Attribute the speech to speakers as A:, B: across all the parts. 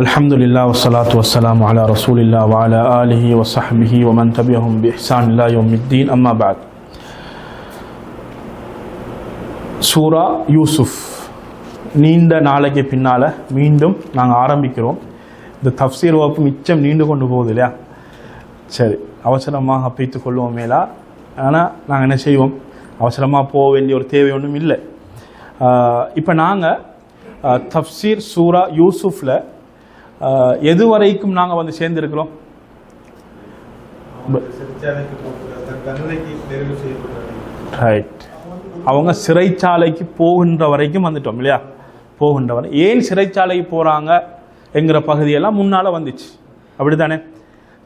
A: அல்ஹம்துலில்லா வசலாத்து வசலாம் அலா ரசூலில்லா வாலா ஆலிஹி வசஹபிஹி ஒமன் தபியஹும் பி இஹ்சான் இல்லா யோமித்தீன் அம்மாபாத் சூரா யூசுஃப் நீண்ட நாளைக்கு பின்னால் மீண்டும் நாங்கள் ஆரம்பிக்கிறோம். இந்த தஃப்சீர் வகுப்பு மிச்சம் நீண்டு கொண்டு போகுது இல்லையா? சரி அவசரமாக அப்பித்து கொள்வோம் மேலா. ஆனால் நாங்கள் என்ன செய்வோம்? அவசரமாக போக வேண்டிய ஒரு தேவை ஒன்றும் இல்லை. இப்போ நாங்கள் தஃப்சீர் சூரா யூசுஃபில் எது வரைக்கும் நாங்கள் வந்து சேர்ந்துருக்கிறோம்? ரைட் அவங்க சிறைச்சாலைக்கு போகின்ற வரைக்கும் வந்துட்டோம் இல்லையா? போகின்ற வரை. ஏன் சிறைச்சாலைக்கு போகிறாங்க என்கிற பகுதியெல்லாம் முன்னால் வந்துச்சு. அப்படி தானே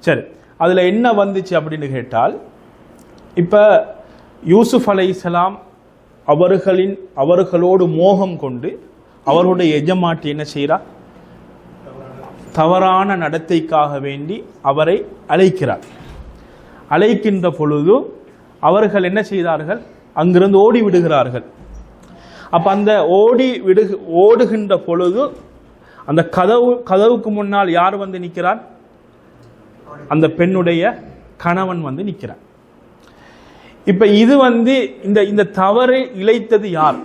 A: சரி. அதில் என்ன வந்துச்சு அப்படின்னு கேட்டால் இப்போ யூசுப் அலைஹிஸ்ஸலாம் அவர்களின் அவர்களோடு மோகம் கொண்டு அவருடைய எஜமாட்டி என்ன செய்கிறா தவறான நடத்தைக்காக வேண்டி அவரை அழைக்கிறார். அழைக்கின்ற பொழுது அவர்கள் என்ன செய்தார்கள்? அங்கிருந்து ஓடி விடுகிறார்கள். அப்ப அந்த ஓடி விடு ஓடுகின்ற பொழுது அந்த கதவு கதவுக்கு முன்னால் யார் வந்து நிற்கிறார்? அந்த பெண்ணுடைய கணவன் வந்து நிற்கிறார். இப்ப இது வந்து இந்த இந்த தவறை இழைத்தது யார்?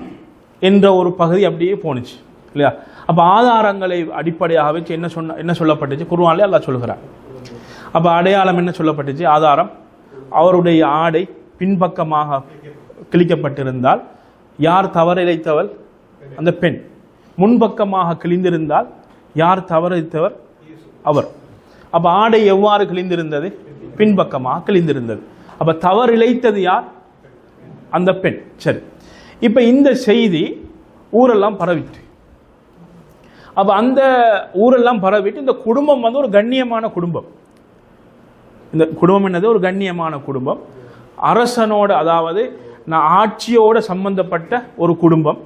A: என்ற ஒரு பகுதி அப்படியே போணுச்சு இல்லையா? அப்போ ஆதாரங்களை அடிப்படையாக வச்சு என்ன சொன்ன என்ன சொல்லப்பட்டுச்சு? குருவானே அல்லா சொல்கிறார் அப்போ அடையாளம் என்ன சொல்லப்பட்டுச்சு? ஆதாரம். அவருடைய ஆடை பின்பக்கமாக கிழிக்கப்பட்டிருந்தால் யார் தவறிழைத்தவள் அந்த பெண். முன்பக்கமாக கிழிந்திருந்தால் யார் தவறிழைத்தவர் அவர். அப்போ ஆடை எவ்வாறு கிழிந்திருந்தது? பின்பக்கமாக கிழிந்திருந்தது. அப்போ தவறிழைத்தது யார்? அந்த பெண். சரி. இப்போ இந்த செய்தி ஊரெல்லாம் பரவிட்டு. அப்போ அந்த ஊரெல்லாம் பரவிட்டு இந்த குடும்பம் வந்து ஒரு கண்ணியமான குடும்பம். இந்த குடும்பம் என்னது? ஒரு கண்ணியமான குடும்பம். அரசனோட அதாவது நான் ஆட்சியோட சம்பந்தப்பட்ட ஒரு குடும்பம்.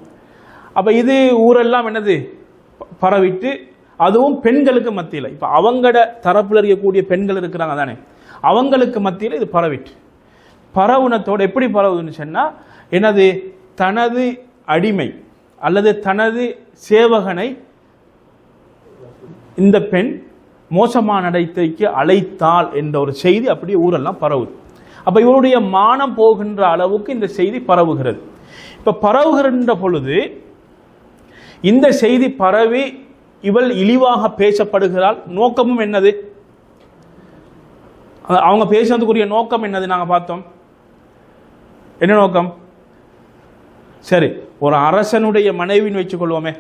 A: அப்போ இது ஊரெல்லாம் என்னது? பரவிட்டு அதுவும் பெண்களுக்கு மத்தியில். இப்போ அவங்களோட தரப்பில் இருக்கக்கூடிய பெண்கள் இருக்கிறாங்க தானே. அவங்களுக்கு மத்தியில் இது பரவிட்டு. பரவுனத்தோடு எப்படி பரவுதுன்னு சொன்னால் எனது தனது அடிமை அல்லது தனது சேவகனை இந்த பெண் மோசமான நடத்தைக்கு அழைத்தாள் என்ற ஒரு செய்தி அப்படியே ஊரெல்லாம் பரவுது. அப்ப இவருடைய மானம் போகின்ற அளவுக்கு இந்த செய்தி பரவுகிறது. இப்ப பரவுகின்ற பொழுது இந்த செய்தி பரவி இவள் இழிவாக பேசப்படுகிறாள். நோக்கமும் என்னது? அவங்க பேசுறதுக்குரிய நோக்கம் என்னது நாங்க பார்த்தோம். என்ன நோக்கம்? சரி ஒரு அரசனுடைய மனைவின்னு வச்சுக்கொள்வோமே.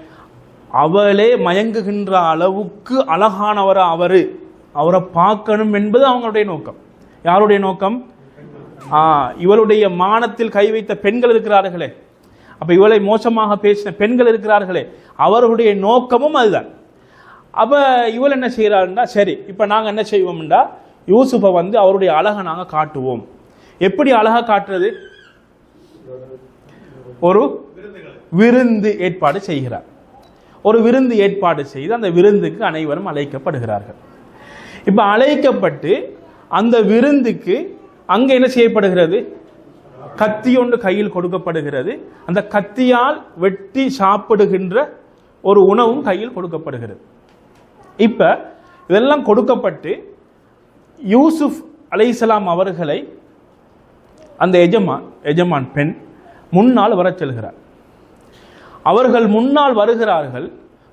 A: அவளே மயங்குகின்ற அளவுக்கு அழகானவர் அவர். அவரை பார்க்கணும் என்பது அவங்களுடைய நோக்கம். யாருடைய நோக்கம்? இவளுடைய மானத்தில் கை வைத்த பெண்கள் இருக்கிறார்களே. அப்ப இவளை மோசமாக பேசின பெண்கள் இருக்கிறார்களே. அவர்களுடைய நோக்கமும் அதுதான். அப்ப இவள் என்ன செய்யறாருன்னா சரி இப்ப நாங்க என்ன செய்வோம்டா? யூசுஃபை வந்து அவருடைய அழகை நாங்க காட்டுவோம். எப்படி அழகா காட்டுறது? ஒரு விருந்து ஏற்பாடு செய்கிறார். ஒரு விருந்து ஏற்பாடு செய்து அந்த விருந்துக்கு அனைவரும் அழைக்கப்படுகிறார்கள். இப்போ அழைக்கப்பட்டு அந்த விருந்துக்கு அங்கே என்ன செய்யப்படுகிறது? கத்தி ஒன்று கையில் கொடுக்கப்படுகிறது. அந்த கத்தியால் வெட்டி சாப்பிடுகின்ற ஒரு உணவும் கையில் கொடுக்கப்படுகிறது. இப்போ இதெல்லாம் கொடுக்கப்பட்டு யூசுப் அலைஹிஸ்ஸலாம் அவர்களை அந்த எஜமான் எஜமான் பெண் முன்னால் வரச் செல்கிறார். அவர்கள் முன்னால் வருகிறார்கள்.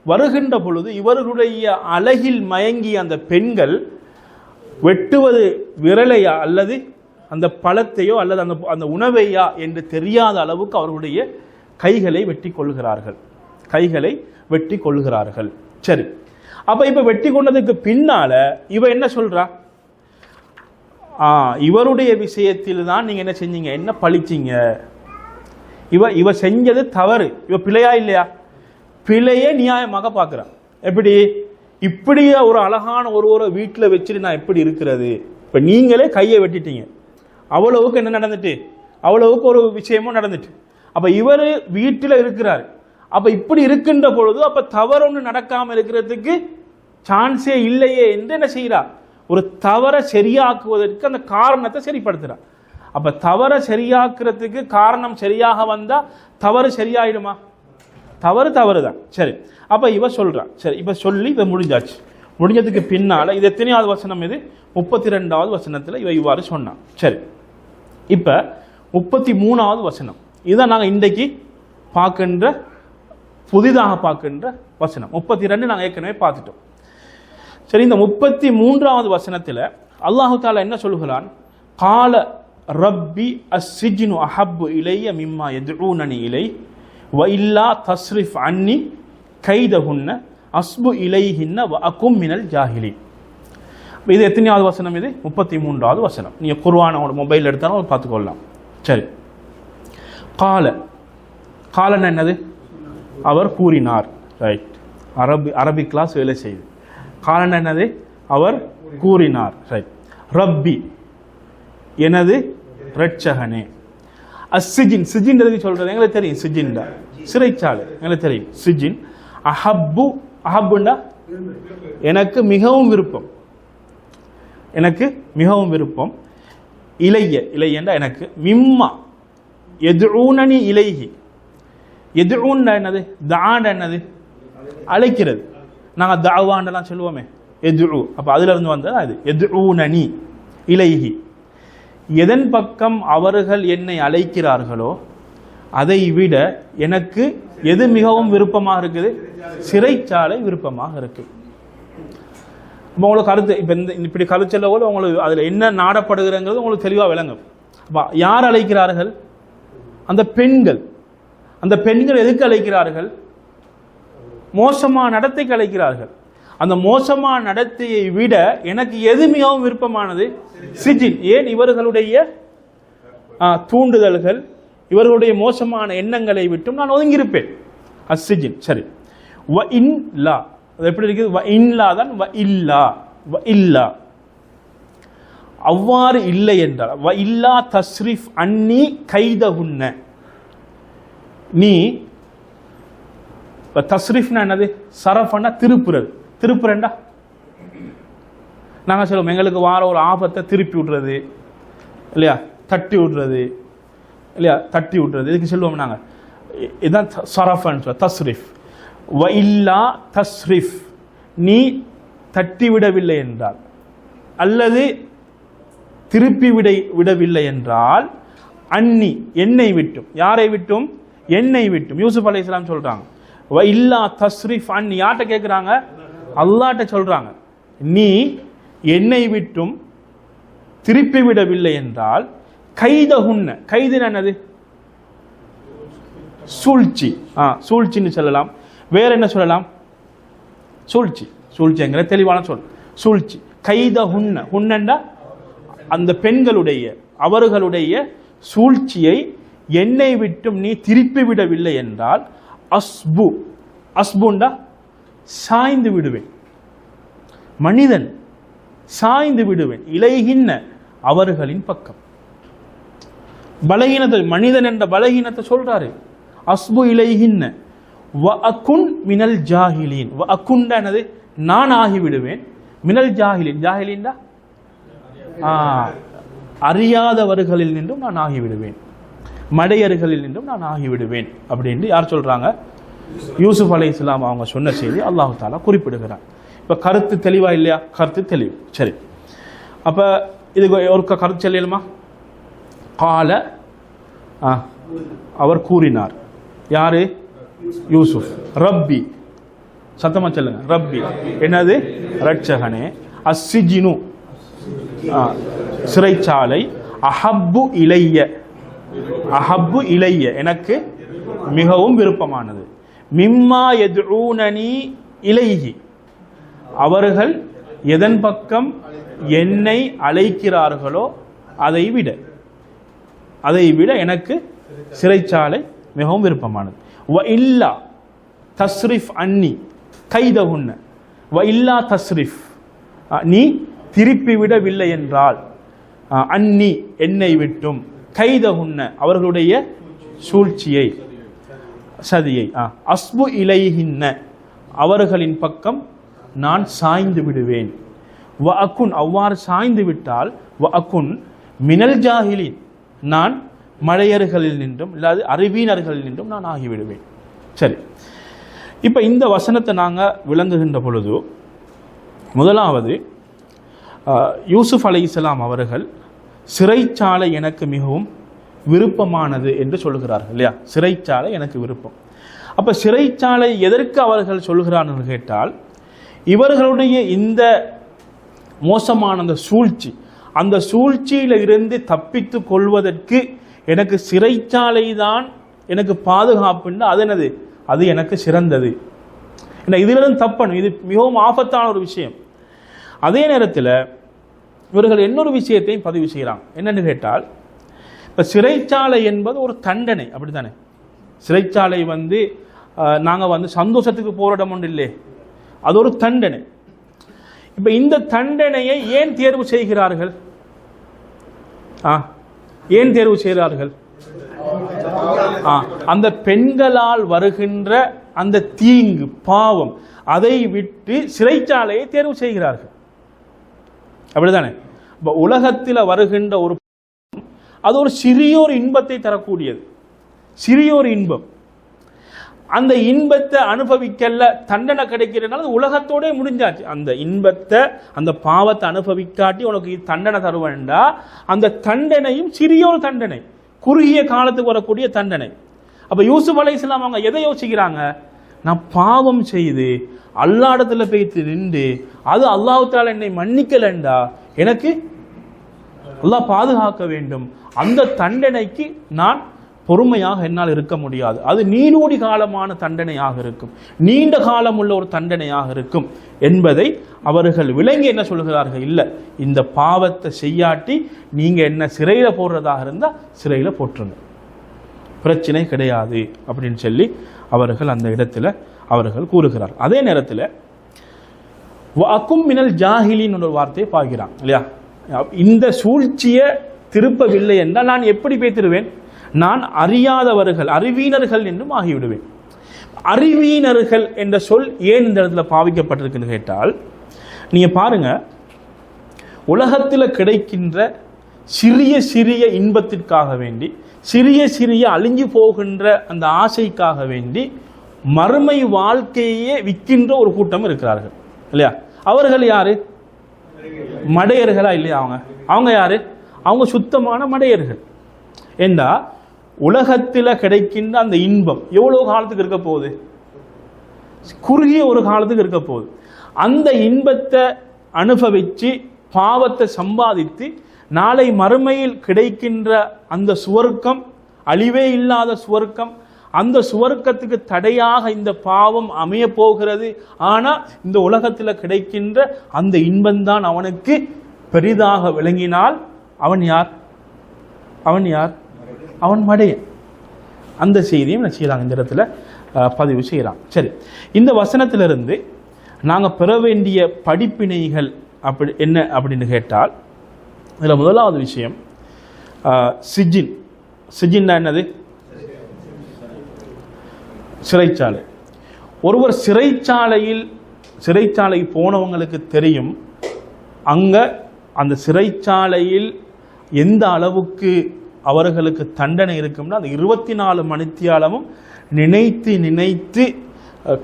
A: வருகின்ற பொழுது இவர்களுடைய அழகில் மயங்கிய அந்த பெண்கள் வெட்டுவது விரலையா அல்லது அந்த பழத்தையோ அல்லது அந்த அந்த உணவையா என்று தெரியாத அளவுக்கு அவர்களுடைய கைகளை வெட்டி கொள்கிறார்கள் கைகளை வெட்டி கொள்கிறார்கள் சரி. அப்ப இப்ப வெட்டி கொண்டதுக்கு பின்னால இவ என்ன சொல்றா? ஆ இவருடைய விஷயத்தில் தான் நீங்க என்ன செஞ்சீங்க? என்ன பழிச்சிங்க? இவ இவ செஞ்சது தவறு. இவ பிழையா இல்லையா? பிழையே நியாயமாக பார்க்குறான். எப்படி? இப்படியே ஒரு அழகான ஒரு ஒரு வீட்டில் வச்சுட்டு நான் எப்படி இருக்கிறது? இப்போ நீங்களே கையை வெட்டிட்டீங்க. அவ்வளவுக்கு என்ன நடந்துட்டு? அவ்வளவுக்கு ஒரு விஷயமும் நடந்துட்டு. அப்போ இவர் வீட்டில் இருக்கிறார். அப்போ இப்படி இருக்கின்ற பொழுது அப்போ தவறு ஒன்று நடக்காமல் இருக்கிறதுக்கு சான்ஸே இல்லையே என்று என்ன செய்கிறார்? ஒரு தவறை சரியாக்குவதற்கு அந்த காரணத்தை சரிப்படுத்துகிறார். அப்போ தவறை சரியாக்குறதுக்கு காரணம் சரியாக வந்தால் தவறு சரியாயிடுமா? தவறு தவறு தான் சரி. அப்போ இவ சொல்கிறான் சரி இப்போ சொல்லி இப்போ முடிஞ்சாச்சு. முடிஞ்சதுக்கு பின்னால் இது எத்தனையாவது வசனம் இது? முப்பத்தி ரெண்டாவது வசனத்தில் இவ இவ்வாறு சொன்னான் சரி. இப்போ முப்பத்தி மூணாவது வசனம். இதுதான் நாங்கள் இன்றைக்கு பார்க்கின்ற புதிதாக பார்க்கின்ற வசனம். முப்பத்தி ரெண்டு நாங்கள் ஏற்கனவே பார்த்துட்டோம். சரி இந்த முப்பத்தி மூன்றாவது வசனத்தில் அல்லாஹு தாலா என்ன சொல்கிறான் கால ரப்பி அஸ்ஸிஜ்னு அஹப்பு இலைய மிம்மா எதுஊனனி இலை வ இல்லா தஸ்ரிஃப் அன்னி கைதகுன்ன அஸ்பு இலைஹின்ன வ அகும் மினல் ஜாஹிலி இது எத்தனையாவது வசனம் இது? முப்பத்தி மூன்றாவது வசனம் நீங்கள் குர்வானோட மொபைல் எடுத்தாலும் பார்த்துக்கொள்ளலாம். சரி. கால. காலன் என்னது? அவர் கூறினார். ரைட் அரபி அரபிக் கிளாஸ் வேலை செய்யுது. காலன் என்னது? அவர் கூறினார். ரைட் ரப்பி. எனது ரட்சகனே அ சிஜின் எதுக்கு சொல்றது எங்களுக்கு தெரியும் சிஜின்டா சிறைச்சாலை எங்களுக்கு தெரியும் சிஜின். அஹப்பு அஹப்புண்டா? எனக்கு மிகவும் விருப்பம். எனக்கு மிகவும் விருப்பம். இளைய இளையண்டா எனக்கு? மிம்மா. எதிரூனி இலைகி எதிரூன்டா என்னது? தாண்ட என்னது? அழைக்கிறது. நாங்கள் தாவாண்டெல்லாம் சொல்லுவோமே. எதிரு அப்போ அதுல இருந்து வந்தது அது எதிரூனி இலைகி எதன் பக்கம் அவர்கள் என்னை அழைக்கிறார்களோ அதை விட எனக்கு எது மிகவும் விருப்பமாக இருக்குது? சிறைச்சாலை விருப்பமாக இருக்கு இப்போ உங்களுக்கு கருத்து இப்போ இந்த இப்படி கருத்து சொல்ல உங்களுக்கு அதில் என்ன நாடப்படுகிறங்கிறது உங்களுக்கு தெளிவாக விளங்கும். அப்போ யார் அழைக்கிறார்கள்? அந்த பெண்கள். அந்த பெண்கள் எதுக்கு அழைக்கிறார்கள்? மோசமான நடத்தைக்கு அழைக்கிறார்கள். அந்த மோசமான நடத்தையை விட எனக்கு எது மிகவும் விருப்பமானது? சிஜின். ஏன் இவர்களுடைய தூண்டுதல்கள் இவர்களுடைய மோசமான எண்ணங்களை விட்டும் நான் ஒதுங்கியிருப்பேன். அசிஜின் சரி. வ இன் லா. அது எப்படி இருக்குது? வ இன்லா தான் வ இல்லா. வ இல்லா. அவ்வாறு இல்லை என்றால் வ இல்லா தஸ்ரிஃப் அன்னி கைதகுன்ன நீ இப்போ தஸ்ரிஃப்னா என்னது? சரஃபன்னா திருப்புறது. திருப்புறண்டா நாங்கள் சொல்லுவோம் எங்களுக்கு வார ஒரு ஆபத்தை திருப்பி விடுறது இல்லையா? தட்டி விடுறது இல்லையா? தட்டி விடுறது. இதுக்கு சொல்லுவோம் நாங்கள் இதுதான் த- சரஃபன்னு சொல்ல தஸ்ரிஃப். வ இல்லா தஸ்ரிஃப். நீ தட்டி விடவில்லை என்றால் அல்லது திருப்பி விட விடவில்லை என்றால் அன்னி என்னை விட்டும். யாரை விட்டும்? என்னை விட்டும். யூசுப் அலி இஸ்லாம் சொல்றாங்க. இல்லா தஸ்ரிஃப் அன்னி. யார்கிட்ட கேட்குறாங்க அல்லாட்ட சொல்றாங்க நீ என்னை விட்டும் திருப்பி விடவில்லை என்றால் கைதகுன்ன கைதுன்னு என்னது? சூழ்ச்சி. ஆ சூழ்ச்சின்னு சொல்லலாம். வேற என்ன சொல்லலாம்? சூழ்ச்சி. சூழ்ச்சிங்கிற தெளிவான சொல். சூழ்ச்சி. கைத ஹுன்ன ஹுன்னண்டா அந்த பெண்களுடைய அவர்களுடைய சூழ்ச்சியை என்னை விட்டும் நீ திருப்பி விடவில்லை என்றால் அஸ்பு. அஸ்புண்டா? சாய்ந்து விடுவேன். மனிதன் சாய்ந்து விடுவேன். இலைகின்ன அவர்களின் பக்கம். பலகீனத்தை மனிதன் என்ற பலகீனத்தை சொல்றாரு. அஸ்பு இலைகின்ன. வ அகுன் மினல் ஜாகிலின் வ அகுன்டா நான் ஆகிவிடுவேன் மினல் ஜாகிலின் ஜாகிலின்டா அறியாதவர்களில் நின்றும் நான் ஆகிவிடுவேன் மடையர்களில் நின்றும் நான் ஆகிவிடுவேன் அப்படின்னு யார் சொல்றாங்க? யூசுப் அலி இஸ்லாம் அவங்க சொன்ன செய்தி அல்லாஹு தாலா குறிப்பிடுகிறார். இப்போ கருத்து தெளிவா இல்லையா? கருத்து தெளிவு. சரி. அப்போ இது ஒரு கருத்து சொல்லியலுமா கால ஆ, அவர் கூறினார். யாரு? யூசுப். ரப்பி. சத்தமா சொல்லுங்க. ரப்பி. என்னது? ரட்சகனே அசிஜினு சிறைச்சாலை. அஹப்பு இளைய அஹப்பு இளைய எனக்கு மிகவும் விருப்பமானது. மிம்மா எதுஊனனி இலைகி அவர்கள் எதன் பக்கம் என்னை அழைக்கிறார்களோ அதை விட. அதை விட எனக்கு சிறைச்சாலை மிகவும் விருப்பமானது. வ இல்லா தஸ்ரிஃப் அன்னி கைதகுன்ன. வ இல்லா தஸ்ரிஃப். நீ திருப்பி விடவில்லை என்றால் அன்னி என்னை விட்டும். கைதகுன்ன அவர்களுடைய சூழ்ச்சியை. சதியை அஸ்பு இலைகின்ன அவர்களின் பக்கம் நான் சாய்ந்து விடுவேன். வ அக்குன் அவ்வாறு சாய்ந்து விட்டால் வ அக்குன் மினல் ஜாகிலின் நான் மழையர்களில் நின்றும் இல்லாது அறிவீனர்களில் நின்றும் நான் ஆகிவிடுவேன். சரி. இப்போ இந்த வசனத்தை நாங்கள் விளங்குகின்ற பொழுது முதலாவது யூசுஃப் யூசுப் இஸ்லாம் அவர்கள் சிறைச்சாலை எனக்கு மிகவும் விருப்பமானது என்று சொல்கிறார்கள் இல்லையா? சிறைச்சாலை எனக்கு விருப்பம். அப்போ சிறைச்சாலை எதற்கு அவர்கள் சொல்கிறார்கள் கேட்டால் இவர்களுடைய இந்த மோசமான அந்த சூழ்ச்சி அந்த சூழ்ச்சியில இருந்து தப்பித்து கொள்வதற்கு எனக்கு சிறைச்சாலை தான் எனக்கு பாதுகாப்புன்னா அது என்னது? அது எனக்கு சிறந்தது. என்ன இதிலிருந்து தப்பணும். இது மிகவும் ஆபத்தான ஒரு விஷயம். அதே நேரத்தில் இவர்கள் இன்னொரு விஷயத்தையும் பதிவு செய்கிறாங்க என்னன்னு கேட்டால் இப்போ சிறைச்சாலை என்பது ஒரு தண்டனை அப்படித்தானே? சிறைச்சாலை வந்து நாங்கள் வந்து சந்தோஷத்துக்கு போராடம் ஒன்று இல்லை அது ஒரு தண்டனை. இப்போ இந்த தண்டனையை ஏன் தேர்வு செய்கிறார்கள்? ஆ ஏன் தேர்வு செய்கிறார்கள்? ஆ அந்த பெண்களால் வருகின்ற அந்த தீங்கு பாவம் அதை விட்டு சிறைச்சாலையை தேர்வு செய்கிறார்கள். அப்படிதானே இப்போ உலகத்தில் வருகின்ற ஒரு அது ஒரு சிறியோர் இன்பத்தை தரக்கூடியது. சிறியோர் இன்பம். அந்த இன்பத்தை அனுபவிக்கல தண்டனை கிடைக்கிறதுனால அது உலகத்தோடே முடிஞ்சாச்சு. அந்த இன்பத்தை அந்த பாவத்தை அனுபவிக்காட்டி உனக்கு தண்டனை தருவேண்டா அந்த தண்டனையும் சிறியோர் தண்டனை குறுகிய காலத்துக்கு வரக்கூடிய தண்டனை. அப்ப யூசுப் அலைஹிஸ்ஸலாம் அவங்க எதை யோசிக்கிறாங்க? நான் பாவம் செய்து அல்லாடத்துல போய்த்து நின்று அது அல்லாஹு என்னை மன்னிக்கலண்டா? எனக்கு அல்லாஹ் பாதுகாக்க வேண்டும். அந்த தண்டனைக்கு நான் பொறுமையாக என்னால் இருக்க முடியாது. அது நீடூடி காலமான தண்டனையாக இருக்கும். நீண்ட காலம் உள்ள ஒரு தண்டனையாக இருக்கும் என்பதை அவர்கள் விளங்கி என்ன சொல்கிறார்கள்? இல்லை இந்த பாவத்தை செய்யாட்டி நீங்கள் என்ன சிறையில் போடுறதாக இருந்தால் சிறையில் போட்டுருங்க பிரச்சனை கிடையாது அப்படின்னு சொல்லி அவர்கள் அந்த இடத்துல அவர்கள் கூறுகிறார். அதே நேரத்தில் அக்கும் மினல் ஜாஹிலின் ஒரு வார்த்தையை பார்க்கிறான் இல்லையா? இந்த சூழ்ச்சியை திருப்பவில்லை என்றால் நான் எப்படி பேத்திருவேன் நான் அறியாதவர்கள் அறிவீனர்கள் என்றும் ஆகிவிடுவேன். அறிவீனர்கள் என்ற சொல் ஏன் இந்த இடத்துல பாவிக்கப்பட்டிருக்குன்னு கேட்டால் நீங்க பாருங்க உலகத்தில் கிடைக்கின்ற சிறிய சிறிய இன்பத்திற்காக வேண்டி சிறிய சிறிய அழிஞ்சு போகின்ற அந்த ஆசைக்காக வேண்டி மறுமை வாழ்க்கையே விற்கின்ற ஒரு கூட்டம் இருக்கிறார்கள் இல்லையா? அவர்கள் யாரு? மடையர்களா இல்லையா அவங்க? அவங்க யாரு? அவங்க சுத்தமான மடையர்கள். ஏண்டா? உலகத்தில் கிடைக்கின்ற அந்த இன்பம் எவ்வளோ காலத்துக்கு இருக்க போகுது? குறுகிய ஒரு காலத்துக்கு இருக்க போகுது. அந்த இன்பத்தை அனுபவிச்சு பாவத்தை சம்பாதித்து நாளை மறுமையில் கிடைக்கின்ற அந்த சுவர்க்கம் அழிவே இல்லாத சுவர்க்கம் அந்த சுவர்க்கத்துக்கு தடையாக இந்த பாவம் அமைய போகிறது ஆனால் இந்த உலகத்தில் கிடைக்கின்ற அந்த இன்பம்தான் அவனுக்கு பெரிதாக விளங்கினால் அவன் யார்? அவன் யார்? அவன் மடையன். அந்த செய்தியும் என்ன செய்கிறாங்க இந்த இடத்துல பதிவு செய்கிறான் சரி. இந்த வசனத்திலிருந்து நாங்கள் பெற வேண்டிய படிப்பினைகள் அப்படி என்ன அப்படின்னு கேட்டால் இதில் முதலாவது விஷயம் சிஜின். சிஜின்னா என்னது? சிறைச்சாலை. ஒருவர் சிறைச்சாலையில் சிறைச்சாலை போனவங்களுக்கு தெரியும் அங்கே அந்த சிறைச்சாலையில் எந்த அளவுக்கு அவர்களுக்கு தண்டனை இருக்கும்னா அந்த இருபத்தி நாலு மணித்தியாலமும் நினைத்து நினைத்து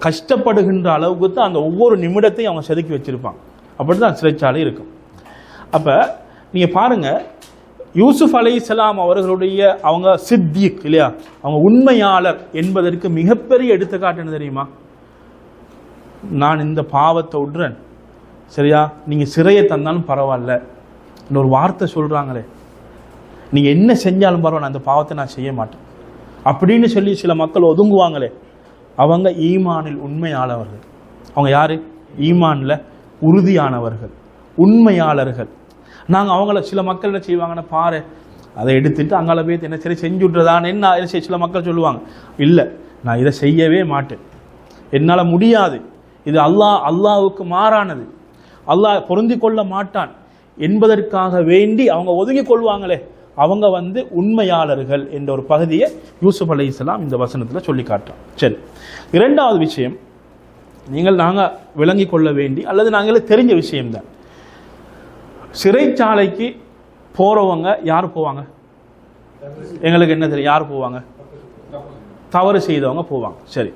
A: கஷ்டப்படுகின்ற அளவுக்கு தான் அந்த ஒவ்வொரு நிமிடத்தையும் அவங்க செதுக்கி வச்சுருப்பாங்க. அப்படி தான் சிறைச்சாலை இருக்கும். அப்போ நீங்கள் யூசுஃப் யூசுப் இஸ்லாம் அவர்களுடைய அவங்க சித்திக் இல்லையா? அவங்க உண்மையாளர் என்பதற்கு மிகப்பெரிய எடுத்துக்காட்டு என்ன தெரியுமா? நான் இந்த பாவத்தை விடுறேன் சரியா? நீங்கள் சிறையை தந்தாலும் பரவாயில்ல. இன்னொரு வார்த்தை சொல்கிறாங்களே நீங்கள் என்ன செஞ்சாலும் பரவாயில்ல அந்த பாவத்தை நான் செய்ய மாட்டேன். அப்படின்னு சொல்லி சில மக்கள் ஒதுங்குவாங்களே. அவங்க ஈமானில் உண்மையாளவர்கள். அவங்க யார்? ஈமானில் உறுதியானவர்கள் உண்மையாளர்கள். நாங்கள் அவங்கள சில மக்கள் என்ன செய்வாங்கன்னு பாரு அதை எடுத்துட்டு அங்கால போய் என்ன சரி செஞ்சு விட்றதான்னு என்ன செய்ய சில மக்கள் சொல்லுவாங்க. இல்லை நான் இதை செய்யவே மாட்டேன். என்னால் முடியாது. இது அல்லாஹ் அல்லாஹ்வுக்கு மாறானது. அல்லாஹ் பொருந்தி கொள்ள மாட்டான். என்பதற்காக வேண்டி அவங்க ஒதுங்கி கொள்வாங்களே. அவங்க வந்து உண்மையாளர்கள் என்ற ஒரு பகுதியை யூசுப் அலைஹிஸ்ஸலாம் இந்த வசனத்தில் சொல்லி காட்டுறோம் சரி. இரண்டாவது விஷயம் நீங்கள் நாங்கள் விளங்கி கொள்ள வேண்டி அல்லது நாங்களே தெரிஞ்ச விஷயம்தான். சிறைச்சாலைக்கு போறவங்க யார் போவாங்க? எங்களுக்கு என்ன தெரியும்? யார் போவாங்க? தவறு செய்தவங்க போவாங்க. சரி.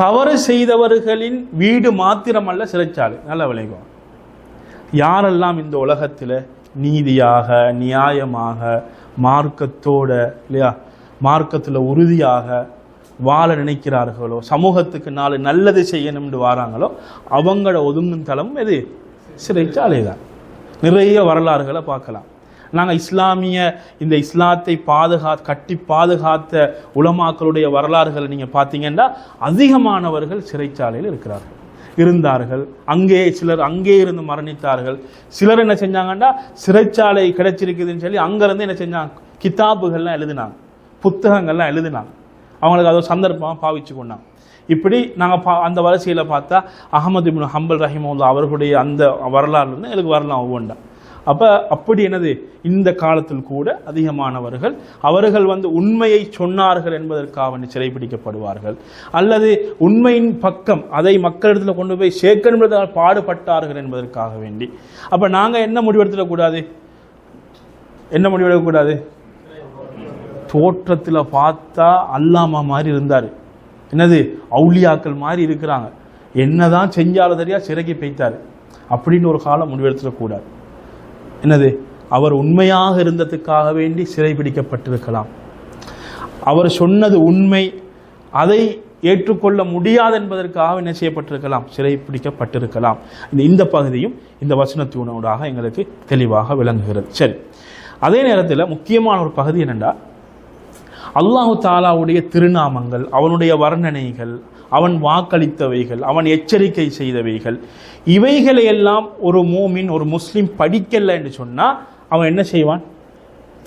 A: தவறு செய்தவர்களின் வீடு மாத்திரமல்ல சிறைச்சாலை. நல்ல விளைக்கும். யாரெல்லாம் இந்த உலகத்தில் நீதியாக நியாயமாக மார்க்கத்தோட இல்லையா? மார்க்கத்தில் உறுதியாக வாழ நினைக்கிறார்களோ சமூகத்துக்கு நாலு நல்லது செய்யணும்னு வாராங்களோ அவங்கள ஒதுங்கும் தளம் எது சிறைச்சாலை தான் நிறைய வரலாறுகளை பார்க்கலாம். நாங்கள் இஸ்லாமிய இந்த இஸ்லாத்தை பாதுகா கட்டி பாதுகாத்த உலமாக்களுடைய வரலாறுகளை நீங்கள் பார்த்தீங்கன்னா அதிகமானவர்கள் சிறைச்சாலையில் இருக்கிறார்கள். இருந்தார்கள். அங்கே சிலர் அங்கே இருந்து மரணித்தார்கள். சிலர் என்ன செஞ்சாங்கன்னா சிறைச்சாலை கிடைச்சிருக்குதுன்னு சொல்லி அங்கேருந்து என்ன செஞ்சாங்க? கிதாபுகள்லாம் எழுதினாங்க. புத்தகங்கள்லாம் எழுதினாங்க. அவங்களுக்கு அது ஒரு சந்தர்ப்பமாக பாவிச்சு கொண்டாங்க. இப்படி நாங்கள் பா அந்த வரிசையில் பார்த்தா அகமது இப்னு ஹம்பல் ரஹிமுல்லா அவர்களுடைய அந்த வரலாறுலேருந்து எனக்கு வரலாம் ஒவ்வொன்றா. அப்போ அப்படி என்னது? இந்த காலத்தில் கூட அதிகமானவர்கள் அவர்கள் வந்து உண்மையை சொன்னார்கள் என்பதற்காக வேண்டி சிறைப்பிடிக்கப்படுவார்கள் அல்லது உண்மையின் பக்கம் அதை மக்களிடத்தில் கொண்டு போய் சேர்க்கணும் பாடுபட்டார்கள் என்பதற்காக வேண்டி. அப்போ நாங்கள் என்ன முடிவெடுத்துடக்கூடாது என்ன முடிவெடுக்கக்கூடாது தோற்றத்தில் பார்த்தா அல்லாமா மாதிரி இருந்தார். என்னது? அவுளியாக்கள் மாதிரி இருக்கிறாங்க. என்னதான் செஞ்சாலும் சரியா சிறைக்கு பெய்த்தார். அப்படின்னு ஒரு காலம் முடிவெடுத்துடக்கூடாது என்னது? அவர் உண்மையாக இருந்ததுக்காக வேண்டி சிறைபிடிக்கப்பட்டிருக்கலாம் அவர் சொன்னது உண்மை. அதை ஏற்றுக்கொள்ள முடியாது என்பதற்காக என்ன செய்யப்பட்டிருக்கலாம்? சிறைப்பிடிக்கப்பட்டிருக்கலாம் இந்த இந்த பகுதியும் இந்த வசனத்தினூடாக எங்களுக்கு தெளிவாக விளங்குகிறது. சரி. அதே நேரத்தில் முக்கியமான ஒரு பகுதி என்னென்னா அல்லாஹு தாலாவுடைய திருநாமங்கள் அவனுடைய வர்ணனைகள் அவன் வாக்களித்தவைகள் அவன் எச்சரிக்கை செய்தவைகள் இவைகளையெல்லாம் ஒரு மூமின் ஒரு முஸ்லீம் படிக்கல என்று சொன்னால் அவன் என்ன செய்வான்?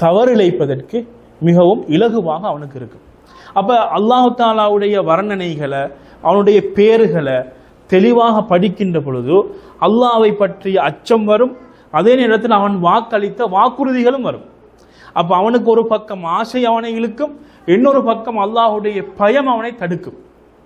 A: தவறிழைப்பதற்கு மிகவும் இலகுவாக அவனுக்கு இருக்கும். அப்போ அல்லாஹு தாலாவுடைய வர்ணனைகளை அவனுடைய பேர்களை தெளிவாக படிக்கின்ற பொழுது அல்லாவை பற்றிய அச்சம் வரும். அதே நேரத்தில் அவன் வாக்களித்த வாக்குறுதிகளும் வரும். அப்போ அவனுக்கு ஒரு பக்கம் ஆசை அவனை இழுக்கும் இன்னொரு பக்கம் அல்லாஹுடைய பயம் அவனை தடுக்கும்.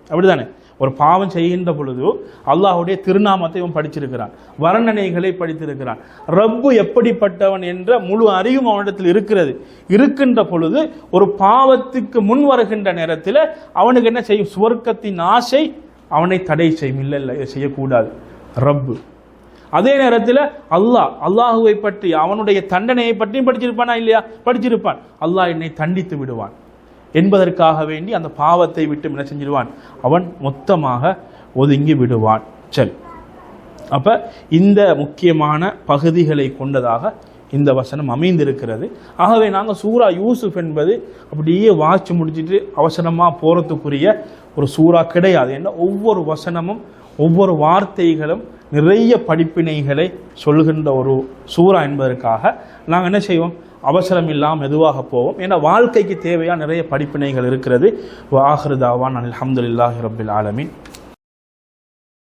A: அப்படிதானே? ஒரு பாவம் செய்கின்ற பொழுது அல்லாஹுடைய திருநாமத்தை இவன் படிச்சிருக்கிறான் வர்ணனைகளை படித்திருக்கிறான். ரப்பு எப்படிப்பட்டவன் என்ற முழு அறிவும் அவனிடத்தில் இருக்கிறது. இருக்கின்ற பொழுது ஒரு பாவத்துக்கு முன் வருகின்ற நேரத்தில் அவனுக்கு என்ன செய்யும்? சுவர்க்கத்தின் ஆசை அவனை தடை செய்யும். இல்லை இல்லை செய்யக்கூடாது. ரப்பு. அதே நேரத்தில் அல்லாஹ் அல்லாஹுவை பற்றி அவனுடைய தண்டனையை பற்றியும் படிச்சிருப்பானா இல்லையா? படிச்சிருப்பான். அல்லாஹ் என்னை தண்டித்து விடுவான். என்பதற்காக வேண்டி அந்த பாவத்தை விட்டு என்ன செஞ்சிடுவான் அவன் மொத்தமாக ஒதுங்கி விடுவான். சரி அப்ப இந்த முக்கியமான பகுதிகளை கொண்டதாக இந்த வசனம் அமைந்திருக்கிறது. ஆகவே நாங்கள் சூரா யூசுஃப் என்பது அப்படியே வாட்ச் முடிச்சுட்டு அவசரமாக போகிறதுக்குரிய ஒரு சூறா கிடையாது. ஏன்னா ஒவ்வொரு வசனமும் ஒவ்வொரு வார்த்தைகளும் நிறைய படிப்பினைகளை சொல்கின்ற ஒரு சூறா என்பதற்காக நாங்கள் என்ன செய்வோம்? அவசரம் இல்லாமல் மெதுவாக போவோம். ஏன்னா வாழ்க்கைக்கு தேவையான நிறைய படிப்பினைகள் இருக்கிறது. வாஹிருதாவான் அலமதுல்லாஹி ரபில் ஆலமின்.